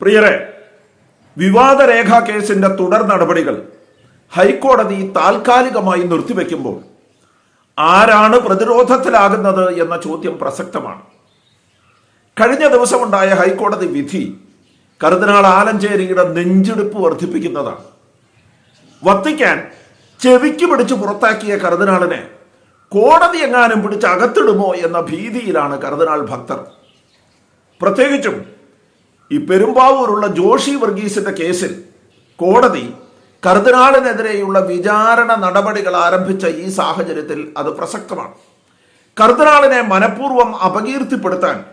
പ്രിയരെ വിവാദ രേഖാ കേസിന്റെ തുടർ നടപടികൾ ഹൈക്കോടതി താൽക്കാലികമായി നിർത്തിവെക്കുമ്പോൾ ആരാണ് പ്രതിരോധത്തിലാകുന്നത് എന്ന ചോദ്യം പ്രസക്തമാണ്. കഴിഞ്ഞ ദിവസമുണ്ടായ ഹൈക്കോടതി വിധി കർദിനാൾ ആലഞ്ചേരിയുടെ നെഞ്ചെടുപ്പ് വർദ്ധിപ്പിക്കുന്നതാണ്. വത്തിക്കാൻ ചെവിക്ക് പിടിച്ച് പുറത്താക്കിയ കർദിനാളിനെ കോടതി എങ്ങാനും പിടിച്ച് അകത്തിടുമോ എന്ന ഭീതിയിലാണ് കർദിനാൾ ഭക്തർ. പ്രത്യേകിച്ചും ഈ പെരുമ്പാവൂരുള്ള ജോഷി വർഗീസിന്റെ കേസിൽ കോടതി കർദിനാളിനെതിരെയുള്ള വിചാരണ നടപടികൾ ആരംഭിച്ച ഈ സാഹചര്യത്തിൽ അത് പ്രസക്തമാണ്. കർദിനാളിനെ മനഃപൂർവം അപകീർത്തിപ്പെടുത്താൻ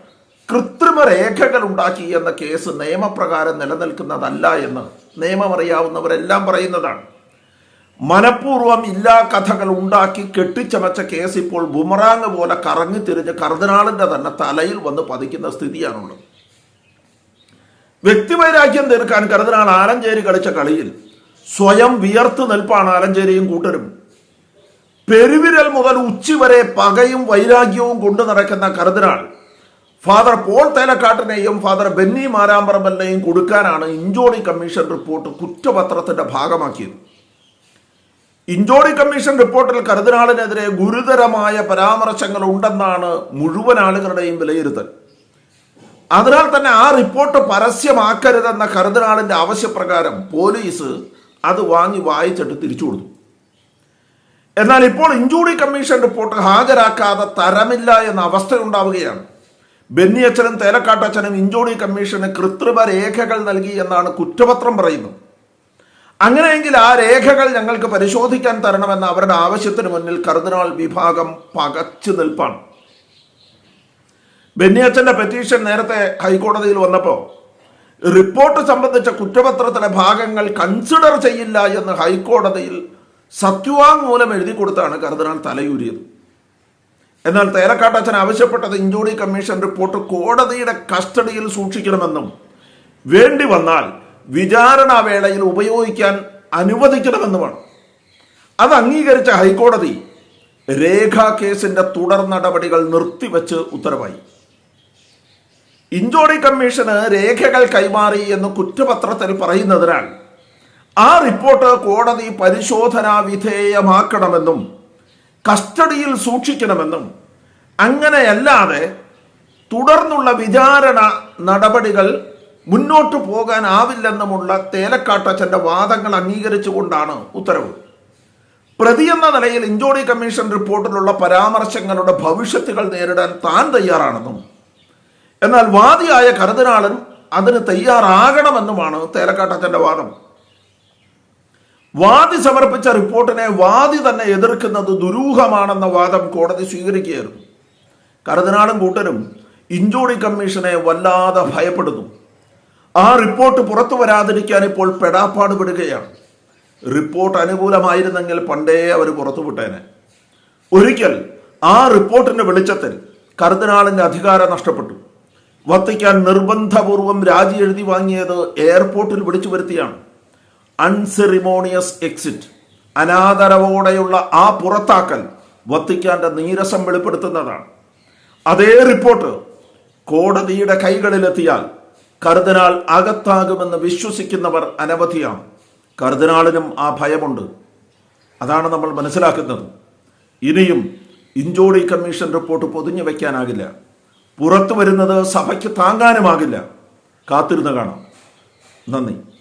കൃത്രിമ രേഖകൾ ഉണ്ടാക്കി എന്ന കേസ് നിയമപ്രകാരം നിലനിൽക്കുന്നതല്ല എന്ന് നിയമമറിയാവുന്നവരെല്ലാം പറയുന്നതാണ്. മനഃപൂർവം ഇല്ലാ കഥകൾ ഉണ്ടാക്കി കെട്ടിച്ചമച്ച കേസ് ഇപ്പോൾ ബുമറാങ് പോലെ കറങ്ങി തിരിഞ്ഞ് കർദിനാളിന്റെ തന്നെ തലയിൽ വന്ന് പതിക്കുന്ന സ്ഥിതിയാണുള്ളത്. വ്യക്തിവൈരാഗ്യം തീർക്കാൻ കരുതനാൾ ആലഞ്ചേരി കളിച്ച കളിയിൽ. സ്വയം വിയർത്ത് നിൽപ്പാണ് ആലഞ്ചേരിയും കൂട്ടരും. പെരുവിരൽ മുതൽ ഉച്ചി വരെ പകയും വൈരാഗ്യവും കൊണ്ടു നടക്കുന്ന കരുതനാൾ ഫാദർ പോൾ തേലക്കാട്ടിനെയും ഫാദർ ബെന്നി മാരാമ്പറമ്പലിനെയും കൊടുക്കാനാണ് ഇഞ്ചോടി കമ്മീഷൻ റിപ്പോർട്ട് കുറ്റപത്രത്തിന്റെ ഭാഗമാക്കിയത്. ഇഞ്ചോടി കമ്മീഷൻ റിപ്പോർട്ടിൽ കരുതനാളിനെതിരെ ഗുരുതരമായ പരാമർശങ്ങൾ ഉണ്ടെന്നാണ് മുഴുവൻ ആളുകളുടെയും വിലയിരുത്തൽ. അതിനാൽ തന്നെ ആ റിപ്പോർട്ട് പരസ്യമാക്കരുതെന്ന കരുതനാളിന്റെ ആവശ്യപ്രകാരം പോലീസ് അത് വാങ്ങി വായിച്ചിട്ട് തിരിച്ചു കൊടുത്തു. എന്നാൽ ഇപ്പോൾ ഇഞ്ചൂറി കമ്മീഷൻ റിപ്പോർട്ട് ഹാജരാക്കാതെ തരമില്ല എന്ന അവസ്ഥയുണ്ടാവുകയാണ്. ബെന്നിയച്ഛനും തേലക്കാട്ടച്ഛനും ഇഞ്ചൂറി കമ്മീഷന് കൃത്രിമ രേഖകൾ നൽകി എന്നാണ് കുറ്റപത്രം പറയുന്നത്. അങ്ങനെയെങ്കിൽ ആ രേഖകൾ ഞങ്ങൾക്ക് പരിശോധിക്കാൻ തരണമെന്ന അവരുടെ ആവശ്യത്തിന് മുന്നിൽ കർദിനാൾ വിഭാഗം പകച്ചു നിൽപ്പാണ്. ബെന്നിയച്ചന്റെ പെറ്റീഷൻ നേരത്തെ ഹൈക്കോടതിയിൽ വന്നപ്പോൾ റിപ്പോർട്ട് സംബന്ധിച്ച കുറ്റപത്രത്തിലെ ഭാഗങ്ങൾ കൺസിഡർ ചെയ്യില്ല എന്ന് ഹൈക്കോടതിയിൽ സത്യവാങ്മൂലം എഴുതി കൊടുത്താണ് കർദിനാൾ തലയൂരിയത്. എന്നാൽ തേലക്കാട്ടച്ഛൻ ആവശ്യപ്പെട്ടത് ഇഞ്ചോടി കമ്മീഷൻ റിപ്പോർട്ട് കോടതിയുടെ കസ്റ്റഡിയിൽ സൂക്ഷിക്കണമെന്നും വേണ്ടി വന്നാൽ വിചാരണാ വേളയിൽ ഉപയോഗിക്കാൻ അനുവദിക്കണമെന്നുമാണ്. അത് അംഗീകരിച്ച ഹൈക്കോടതി രേഖാ കേസിന്റെ തുടർ നടപടികൾ നിർത്തിവെച്ച് ഉത്തരവായി. ഇഞ്ചോടി കമ്മീഷന് രേഖകൾ കൈമാറി എന്ന് കുറ്റപത്രത്തിൽ പറയുന്നതിനാൽ ആ റിപ്പോർട്ട് കോടതി പരിശോധനാ വിധേയമാക്കണമെന്നും കസ്റ്റഡിയിൽ സൂക്ഷിക്കണമെന്നും അങ്ങനെയല്ലാതെ തുടർന്നുള്ള വിചാരണ നടപടികൾ മുന്നോട്ടു പോകാനാവില്ലെന്നുമുള്ള തേലക്കാട്ടച്ചന്റെ വാദങ്ങൾ അംഗീകരിച്ചുകൊണ്ടാണ് ഉത്തരവ്. പ്രതി എന്ന നിലയിൽ ഇഞ്ചോടി കമ്മീഷൻ റിപ്പോർട്ടിലുള്ള പരാമർശങ്ങളുടെ ഭവിഷ്യത്തുകൾ നേരിടാൻ താൻ തയ്യാറാണെന്നും എന്നാൽ വാദിയായ കരുതനാളൻ അതിന് തയ്യാറാകണമെന്നുമാണ് തേലക്കാട്ടച്ചന്റെ വാദം. വാദി സമർപ്പിച്ച റിപ്പോർട്ടിനെ വാദി തന്നെ എതിർക്കുന്നത് ദുരൂഹമാണെന്ന വാദം കോടതി സ്വീകരിക്കുകയായിരുന്നു. കരുതനാളും കൂട്ടരും ഇഞ്ചോടി കമ്മീഷനെ വല്ലാതെ ഭയപ്പെടുന്നു. ആ റിപ്പോർട്ട് പുറത്തു വരാതിരിക്കാൻ ഇപ്പോൾ പെടാപ്പാട് പെടുകയാണ്. റിപ്പോർട്ട് അനുകൂലമായിരുന്നെങ്കിൽ പണ്ടേ അവർ പുറത്തുവിട്ടേനെ ഒരിക്കൽ ആ റിപ്പോർട്ടിന്റെ വെളിച്ചത്തിൽ കരുതനാളിന്റെ അധികാരം നഷ്ടപ്പെട്ടു. വത്തിക്കാൻ നിർബന്ധപൂർവം രാജി എഴുതി വാങ്ങിയത് എയർപോർട്ടിൽ വിളിച്ചു വരുത്തിയാണ്. അൺസെറിമോണിയസ് എക്സിറ്റ് അനാദരവോടെയുള്ള ആ പുറത്താക്കൽ വത്തിക്കാന്റെ നീരസം വെളിപ്പെടുത്തുന്നതാണ്. അതേ റിപ്പോർട്ട് കോടതിയുടെ കൈകളിലെത്തിയാൽ കർദിനാൾ അകത്താകുമെന്ന് വിശ്വസിക്കുന്നവർ അനവധിയാണ്. കർദിനാളിനും ആ ഭയമുണ്ട്. അതാണ് നമ്മൾ മനസ്സിലാക്കുന്നത്. ഇനിയും ഇഞ്ചോടി കമ്മീഷൻ റിപ്പോർട്ട് പൊതിഞ്ഞു വയ്ക്കാനാകില്ല. പുറത്തു വരുന്നത് സഭയ്ക്ക് താങ്ങാനുമാകില്ല. കാത്തിരുന്ന് കാണാം. നന്ദി.